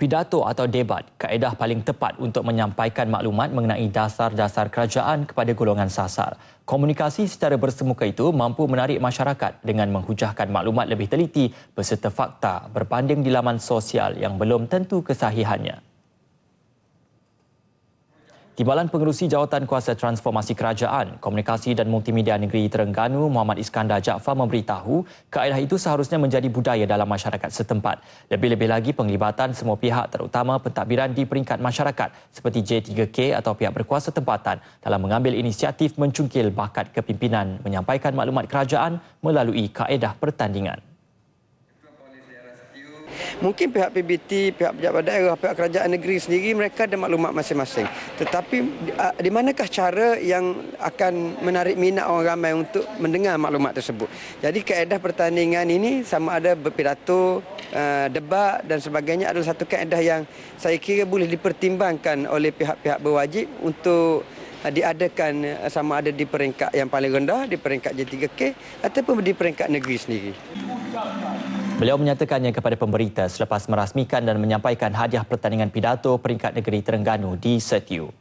Pidato atau debat kaedah paling tepat untuk menyampaikan maklumat mengenai dasar-dasar kerajaan kepada golongan sasar. Komunikasi secara bersemuka itu mampu menarik masyarakat dengan menghujahkan maklumat lebih teliti beserta fakta berbanding di laman sosial yang belum tentu kesahihannya. Timbalan Pengerusi Jawatan Kuasa Transformasi Kerajaan, Komunikasi dan Multimedia Negeri Terengganu Muhammad Iskandar Jaafar memberitahu kaedah itu seharusnya menjadi budaya dalam masyarakat setempat. Lebih-lebih lagi penglibatan semua pihak terutama pentadbiran di peringkat masyarakat seperti J3K atau pihak berkuasa tempatan dalam mengambil inisiatif mencungkil bakat kepimpinan menyampaikan maklumat kerajaan melalui kaedah pertandingan. Mungkin pihak PBT, pihak pejabat daerah, pihak kerajaan negeri sendiri mereka ada maklumat masing-masing. Tetapi di manakah cara yang akan menarik minat orang ramai untuk mendengar maklumat tersebut. Jadi kaedah pertandingan ini sama ada berpidato, debat dan sebagainya adalah satu kaedah yang saya kira boleh dipertimbangkan oleh pihak-pihak berwajib untuk diadakan sama ada di peringkat yang paling rendah, di peringkat J3K ataupun di peringkat negeri sendiri. Beliau menyatakannya kepada pemberita selepas merasmikan dan menyampaikan hadiah pertandingan pidato peringkat negeri Terengganu di Setiu.